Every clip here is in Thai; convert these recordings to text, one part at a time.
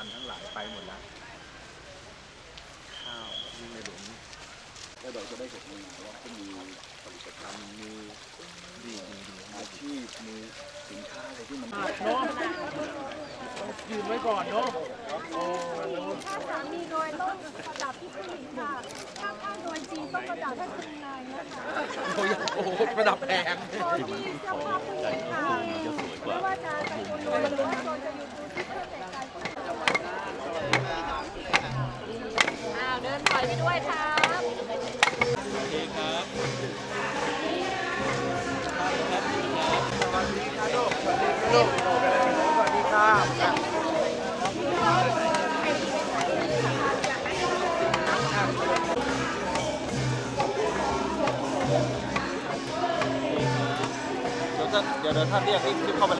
พันธุ์ทั้งหลายไปหมดแล้ว ข้าวยิ่งในหลวงแล้วเราจะได้เห็นในงานว่าเขามีผลิตภัณฑ์มีดีดีดีอาชีพมีสินค้าอะไรที่มันเนาะยืนไว้ก่อนเนาะโอ้ถ้าสามีรวยต้องประดับที่ผู้หญิงค่ะ ถ้าถ้ารวยจริงต้องประดับให้คุณนายนะคะโหประดับแพงโชว์ที่เสื้อผ้าผู้หญิงค่ะไม่ว่าจะเป็นคนรวยหรือว่าคนจะอยู่ดูที่เครื่องแต่งกายผู้หญิงอ้าวเดินถอยไปด้วยครับลูกสวัสดีครับเดี๋ยวจะเดี๋ยวเดี๋ยวท่านเรียกให้เข้ามามา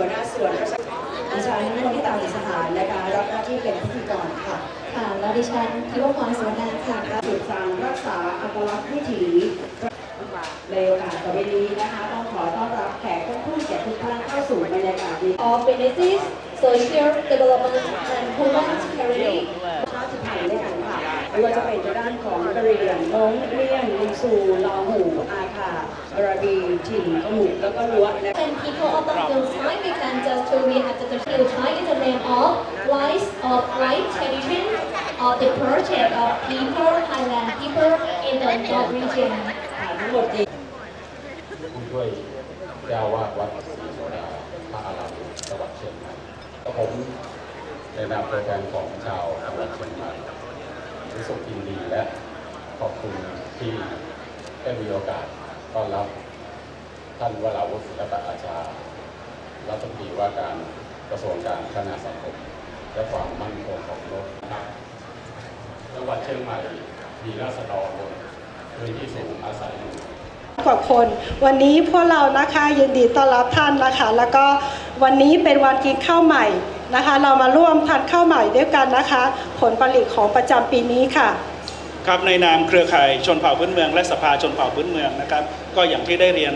หัวหน้าส่วนราชการดิฉันมณิตาอิสถานนะคะรับหน้าที่เป็นพิธีกรค่ะค่ะและดิฉันทิวพรสวนนางค่ะสืบสานรักษาอัตลักษณ์วิถีในโอกาสต่อไปนี้นะคะต้องขอต้อนรับแขกผู้เกียรติทุกท่านเข้าสู่บรรยากาศดี of businesses, social development and humanitarian ชาติไทยด้วยกันค่ะไม่ว่าจะเป็นในด้านของกะเหรี่ยงม้งเลี่ยงลิงซูลอหูอาคาอาราบีถิ่นกะหมุกแล้วก็ล้วนะคะ and people of the Philippines, we can just to be at the field Thai in the name of Rise of Right Tradition of the project of people, Thailand people in the North region. ทั้งหมดดีผู้ช่วยเจ้าวาดวัดศรีโสดาพระอารามหลวงจังหวัดเชียงใหม่ก็ผมในนามตัวแทนของชาวจังหวัดเชียงใหม่รู้สึกยินดีและขอบคุณที่ได้มีโอกาส ต้อนรับท่านวราวุฒิศิลปะอาชารัฐมนตรีว่าการกระทรวงการพัฒนาสังคม และความมั่นคงของมนุษย์นะครับจังหวัดเชียงใหม่มีราษฎรบนพื้นที่สูงอาศัยอยู่กว่าคน วันนี้พวกเรานะคะยินดีต้อนรับท่านนะคะ แล้วก็วันนี้เป็นวันกินข้าวใหม่นะคะ เรามาร่วมทานข้าวใหม่ด้วยกันนะคะ ผลผลิตของประจำปีนี้ค่ะ ครับในนามเครือข่ายชนเผ่าพื้นเมือง และสภาชนเผ่าพื้นเมืองนะครับ ก็อย่างที่ได้เรียน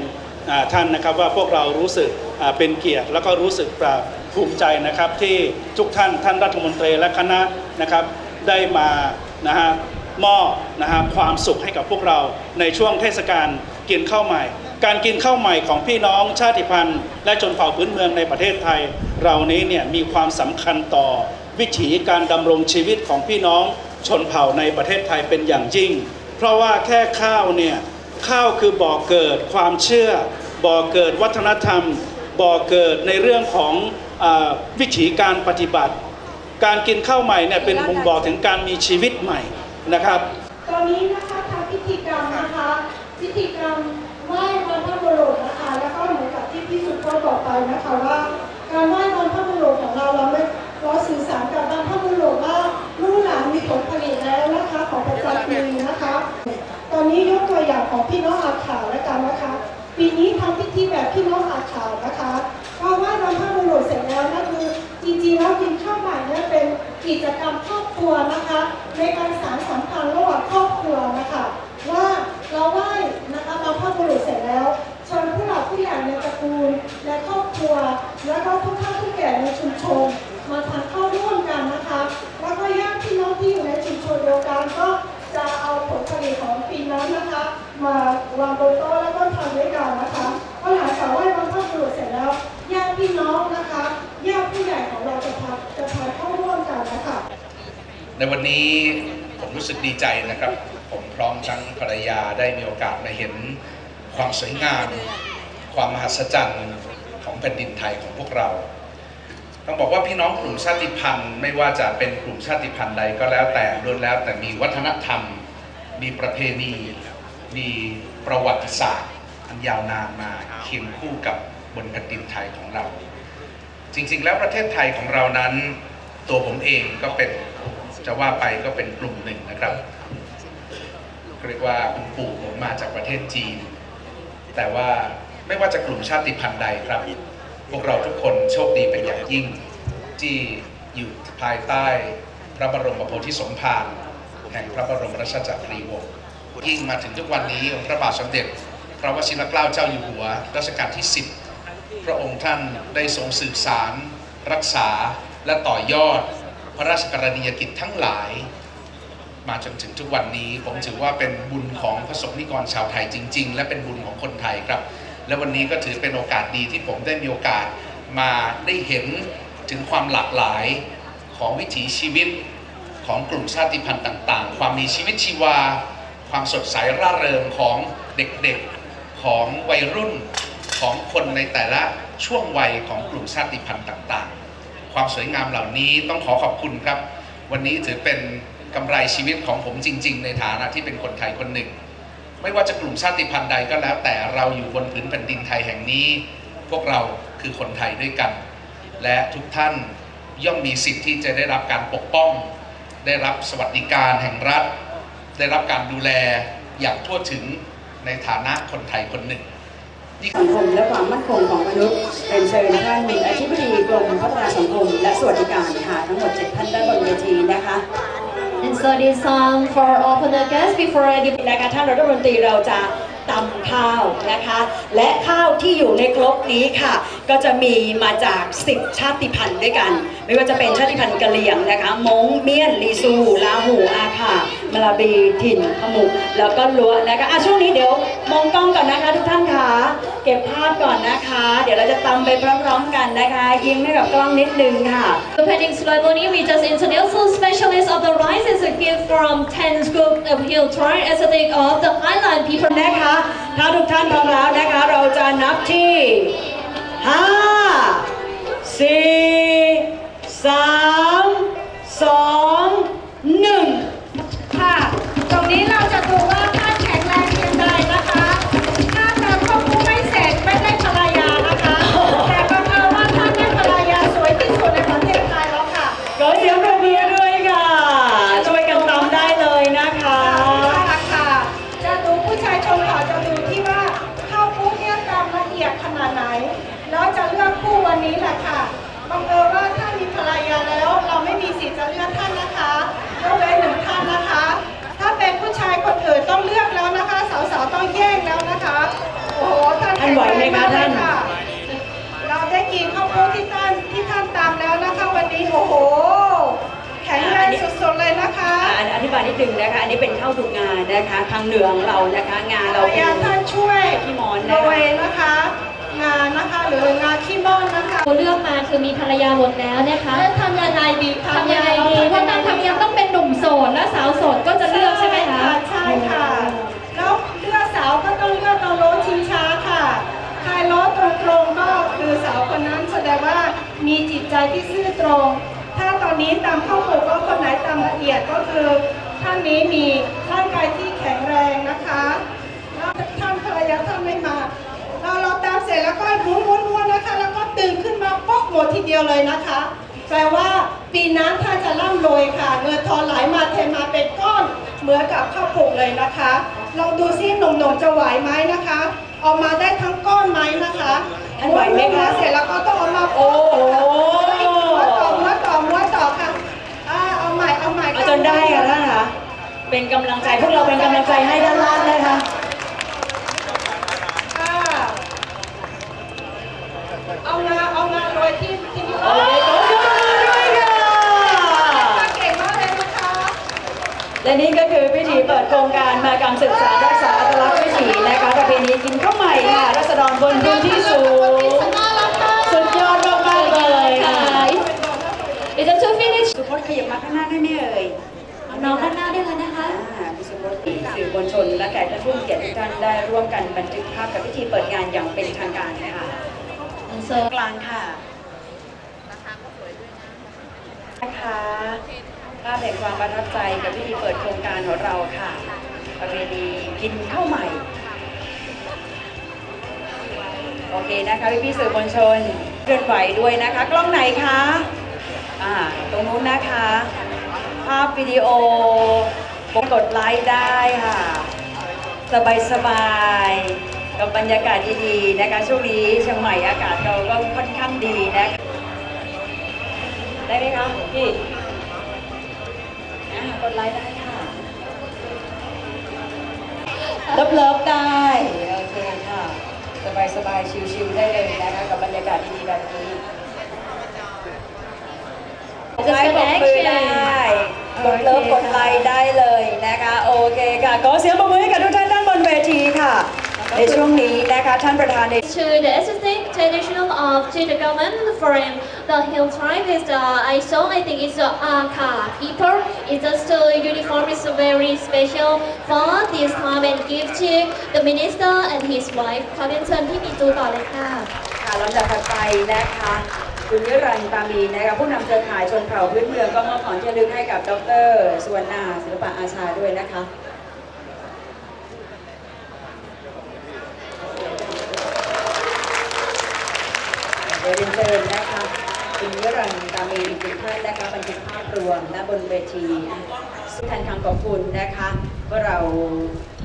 ท่านนะครับว่าพวกเรารู้สึกเป็นเกียรติ แล้วก็รู้สึกปราบภูมิใจนะครับที่ทุกท่านท่านรัฐมนตรีและคณะนะครับได้มานะฮะมอบนะฮะความสุขให้กับพวกเราในช่วงเทศกาลกินข้าวใหม่ การกินข้าวใหม่ของพี่น้องชาติพันธุ์ และชนเผ่าพื้นเมืองในประเทศไทย เรานี้เนี่ยมีความสำคัญต่อวิถีการดำรงชีวิตของพี่น้อง ชนเผ่าในประเทศไทยเป็นอย่างยิ่ง เพราะว่าแค่ข้าวเนี่ยข้าวคือบ่อเกิดความเชื่อ บ่อเกิดวัฒนธรรม บ่อเกิดในเรื่องของอวิถีการปฏิบัติ การกินข้าวใหม่เนี่ยเป็นบ่งบอกถึงการมีชีวิตใหม่นะครับ ตอนนี้นะคะทำพิธีกรรมนะคะพิธีกรรมไหว้บรรพบุรุษนะคะ แล้วก็เหมือนกับที่พี่สุโขบอกไปนะคะว่าการไหว้ ทำพิธีแบบพี่น้องอาขาวนะคะเพราะว่าบรรพบุรุษเสร็จแล้วก็คือจริงๆแล้วกินข้าวใหม่นี่เป็นกิจกรรมครอบครัวนะคะ ในการสานสัมพันธ์ระหว่างครอบครัวนะคะว่าเราไหว้นะคะบรรพบุรุษเสร็จแล้วเชิญผู้หลักผู้ใหญ่ในตระกูลและครอบครัว แล้วก็ทุกท่านทุกแก่ในชุมชนมาทานข้าวร่วมกันนะคะแล้วก็ญาติพี่น้องที่อยู่ในชุมชนเดียวกันก็จะเอาผลผลิตของปีนั้นนะคะ มาวางบนโต๊ะแล้วก็ทานด้วยกันนะคะ ในวันนี้ผมรู้สึกดีใจนะครับ ผมพร้อมทั้งภรรยาได้มีโอกาสมาเห็นความสวยงาม ความมหัศจรรย์ของแผ่นดินไทยของพวกเรา ต้องบอกว่าพี่น้องกลุ่มชาติพันธุ์ ไม่ว่าจะเป็นกลุ่มชาติพันธุ์ใดก็แล้วแต่ล้วนแล้วแต่มีวัฒนธรรม มีประเพณี มีประวัติศาสตร์ อันยาวนานมาเคียงคู่กับบนแผ่นดินไทยของเรา จริงๆ แล้วประเทศไทยของเรานั้น ตัวผมเองก็เป็น จะว่าไปก็เป็นกลุ่มหนึ่งนะครับเรียกว่าคุณปู่ผมมาจากประเทศจีน แต่ว่าไม่ว่าจะกลุ่มชาติพันธุ์ใดครับ พวกเราทุกคนโชคดีเป็นอย่างยิ่ง ที่อยู่ภายใต้พระบรมโพธิสมภารแห่งพระบรมราชจักรีวงศ์ยิ่งมาถึงทุกวันนี้พระบาทสมเด็จ พระวชิรเกล้าเจ้าอยู่หัวรัชกาลที่ 10 พระองค์ท่านได้ทรงสืบสาร รักษาและต่อยอด พระราชกรณียกิจทั้งหลาย มาจนถึงทุกวันนี้ ผมถือว่าเป็นบุญของพระสงฆ์นิกรชาวไทยจริง ๆ และเป็นบุญของคนไทยครับ และวันนี้ก็ถือเป็นโอกาสดีที่ผมได้มีโอกาสมาได้เห็นถึงความหลากหลายของวิถีชีวิตของกลุ่มชาติพันธุ์ต่าง ๆ ความมีชีวิตชีวา ความสดใสร่าเริงของเด็กๆ ของวัยรุ่นของคนในแต่ละช่วงวัยของกลุ่มชาติพันธุ์ต่าง ๆ ความสวยงามเหล่านี้ต้องขอขอบคุณครับ วันนี้ถือเป็นกำไรชีวิตของผมจริง ๆ ในฐานะที่เป็นคนไทยคนหนึ่ง ไม่ว่าจะกลุ่มชาติพันธุ์ใดก็แล้ว แต่เราอยู่บนผืนแผ่นดินไทยแห่งนี้ พวกเราคือคนไทยด้วยกัน และทุกท่านย่อมมีสิทธิ์ที่จะได้รับการปกป้อง ได้รับสวัสดิการแห่งรัฐ ได้รับการดูแลอย่างทั่วถึงในฐานะคนไทยคนหนึ่ง สังคมและความมั่นคงของมนุษย์เป็นเชิญท่านอธิบดีกรมพัฒนาสังคมและสวัสดิการค่ะทั้งหมด7ท่านด้านบนเวทีนะคะ And so this song for all of the guests before I give นะคะท่านรัฐมนตรีเราจะตำข้าวนะคะ และข้าวที่อยู่ในครกนี้ค่ะ ก็จะมีมาจาก 10 ชาติพันธุ์ด้วยกัน ไม่ว่าจะเป็นชาติพันธุ์กะเหรี่ยงนะคะมงเมียนลีซูลาหูอาคา มาลาบีถิ่นขมุกแล้วก็ลัวนะคะอะช่วงนี้เดี๋ยวมองกล้องก่อนนะคะ ทุกท่านค่ะเก็บภาพก่อนนะคะ เดี๋ยวเราจะตำไปพร้อมๆกันนะคะยิ้มให้กับกล้องนิดนึงค่ะ The pending ceremony, we just introduced the specialist of the rice as a gift from 10 group of Hill Tribe as a thing of the Highland people. นะคะถ้าทุกท่านพร้อมแล้วนะคะ เราจะนับที่5 4 นนะคะทางเหนือของเรานะคะงานเราเราเป็นอยากท่านช่วยพี่หมอนโดนะคะยนะคะ งานนะคะหรืองานขี้ม่อนนะคะเลือกมาคือมีภรรยาหมดแล้วนะคะทำยังไงดีคะทำยังไงดีเพราะตามธรรมเนียมต้องเป็นหนุ่มโสดและสาวโสดก็จะเลือกใช่ไหมคะ ใช่ค่ะ แล้วเลือกสาวก็ต้องเลือกตรงโล้ชิงช้าค่ะใครโล้ตรงๆก็คือสาวคนนั้นแสดงว่ามีจิตใจที่ซื่อตรง ถ้าตอนนี้ตามข้อมูลว่าคนไหนตามละเอียดก็คือ ท่านนี้มีร่างกายที่แข็งแรงนะคะแล้วท่านภรรยาท่านไม่มา เราเราตามเสร็จแล้วก็ม้วนม้วนม้วนนะคะ แล้วก็ดึงขึ้นมาป๊อกหมดทีเดียวเลยนะคะ แปลว่าปีนั้นท่านจะร่ำรวยค่ะ เงินทองไหลมาเทมาเป็นก้อนเหมือนกับข้าวปลูกเลยนะคะลองดูซิหนุ่มๆจะไหวไหมนะคะออกมาได้ทั้งก้อนไหมนะคะอันไหวไหมคะม้วนๆเสร็จแล้วก็ต้องเอามาโอ้ จนได้ค่ะท่านคะเป็นกำลังใจพวกเราเป็นกำลังใจให้ด้านล่างนะคะอ่าเอางาเอางาโรยที่ที่นี่โอเคขอบคุณด้วยค่ะ เก่งมากเลยนะคะและนี่ก็คือพิธีเปิดโครงการมากรรมศึกษารักษาอัตลักษณ์วิถีนะคะประเพณีกินข้าวใหม่ค่ะรัษฎรบนพื้นที่สูงสุดยอดมากๆเลยค่ะ It's a two finish สุพจน์ขยับมาข้างหน้าได้ไหมเอ่ย น้องด้านหน้าด้วยกันนะคะอ่าพี่สุพจน์สื่อมวลชน และแขกผู้มีเกียรติทุกท่านได้ร่วมกันบันทึกภาพกับพิธีเปิดงานอย่างเป็นทางการนะคะ And so กลางค่ะนะคะภาพแห่งความประทับใจกับพิธีเปิดโครงการของเราค่ะ ประเพณีกินข้าวใหม่ โอเคนะคะพี่พี่ๆสื่อมวลชนเคลื่อนไหวด้วยนะคะ กล้องไหนคะ อ่า ตรงนู้นนะคะ ภาพวิดีโอกดไลค์ได้ค่ะ สบายสบายๆกับบรรยากาศดีๆนะคะช่วงนี้เชียงใหม่อากาศเราก็ค่อนข้างดีนะคะได้ไหมคะพี่กดไลค์ได้ค่ะเลิฟเลิฟๆได้ โอเคค่ะ สบายสบายๆชิลๆได้เลยนะคะกับบรรยากาศดีๆแบบนี้ Just ไลค์ปรบมือ ด้กดเลิฟกดไลค์ได้เลยนะคะ โอเคค่ะ ขอเสียงปรบมือให้กับทุกท่านด้านบนเวทีค่ะ ในช่วงนี้นะคะท่านประธานใน to the existing traditional of to the government from the hill tribe is the I saw I think it's the Aka people. It's just the uniform is very special for this time and give to the minister and his wife. ขอเรียนเชิญที่มีตูต่อเลยค่ะ ค่ะลำดับถัดไปนะคะ คุณนิรันตามีนะคะผู้นำเครือข่ายชนเผ่าพื้นเมืองก็มอบของที่ระลึกให้กับดรสุวรรณาศิลปะอาชาด้วยนะคะเรียนเชิญนะคะคุณนิรันตามีอีกหนึ่งท่านนะคะบันทึกภาพรวมณบนเวทีสุดแทนคำขอบคุณนะคะว่าเรา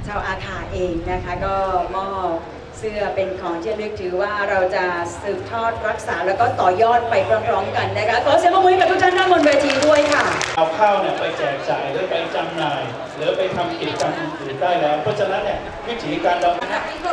ชาวอาคาเองนะคะก็มอบ เสื้อเป็นของที่ระลึกถือว่าเราจะสืบทอดรักษาแล้วก็ต่อยอดไปพร้อมๆกันนะคะขอเสียงปรบมือกับทุกท่านด้านบนเวทีด้วยค่ะ เอาข้าวเนี่ยไปแจกจ่ายหรือไปจำหน่าย หรือไปทำกิจกรรมอื่นๆได้แล้ว เพราะฉะนั้นเนี่ยวิถีการดำ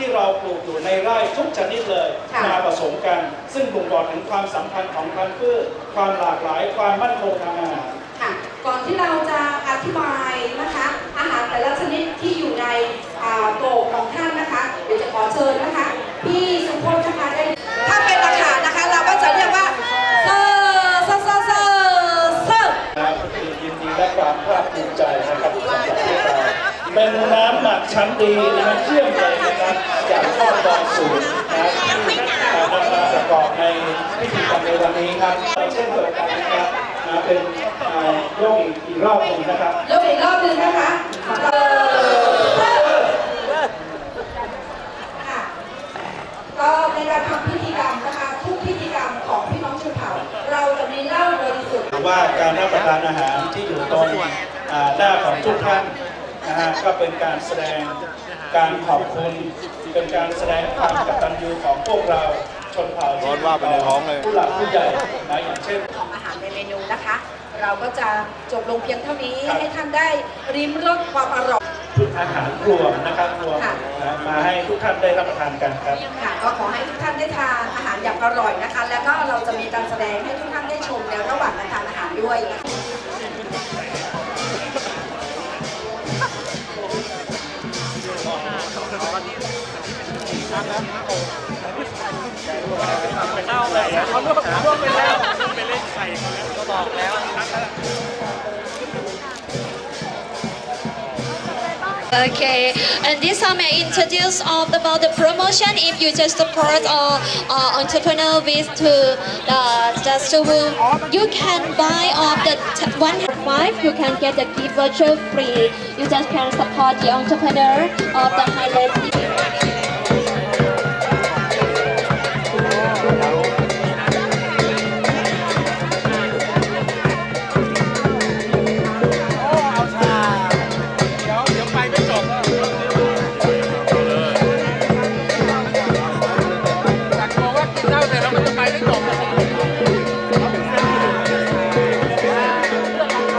ที่เราปลูกอยู่ในไร่ทุกชนิดเลยค่ะมาผสมกัน ซึ่งบ่งบอกถึงความสัมพันธ์ของพันธุ์พืชความหลากหลายความมั่นคงทางอาหาร ค่ะ ก่อนที่เราจะอธิบายนะคะ อาหารแต่ละชนิดที่อยู่ในอ่าโต๊ะของท่านนะคะเดี๋ยวจะขอเชิญนะคะพี่สุพจน์นะคะได้ถ้าเป็นอาหารนะคะ เราก็จะเรียกว่าเซอร์เซอร์เซอร์เซอร์เซอร์นะครับยินดีและความภาคภูมิใจนะครับสำหรับพวกเราเป็นน้ำหมักชั้นดีนะครับเยี่ยมเลยนะ ครับจากทอดดองสูตรนะครับที่นำมาประกอบในพิธีกรรมในวันนี้ครับเช่นเดียวกันนะครับนะเป็นอ่ายกอีกอีกรอบหนึ่งนะครับยกอีกรอบหนึ่งนะคะก็ในการทำพิธีกรรมนะคะทุกพิธีกรรมของพี่น้องชนเผ่าเราจะมีเหล้าบริสุทธิ์ว่าการรับประทานอาหารที่อยู่ตรงหน้าของทุกท่าน นะฮะก็เป็นการแสดงการขอบคุณ เป็นการแสดงความกตัญญูของพวกเราชนเผ่าที่ว่าไปในท้องเลย ผู้หลักผู้ใหญ่นะอย่างเช่น ของอาหารในเมนูนะคะ เราก็จะจบลงเพียงเท่านี้ครับ ให้ท่านได้ริมรสความอร่อย ชุดอาหารรวมนะครับรวมค่ะ นะมาให้ทุกท่านได้รับประทานกันครับ ค่ะก็ขอให้ทุกท่านได้ทานอาหารอย่างอร่อยนะคะ แล้วก็เราจะมีการแสดงให้ทุกท่านได้ชมในระหว่างการทานอาหารด้วยนะคะ ค Okay, and this time I introduce of about the promotion. If you just support or uh, entrepreneur with to the just to you can buy of the t- one five. You can get the gift voucher free. You just can support the entrepreneur of the Highland.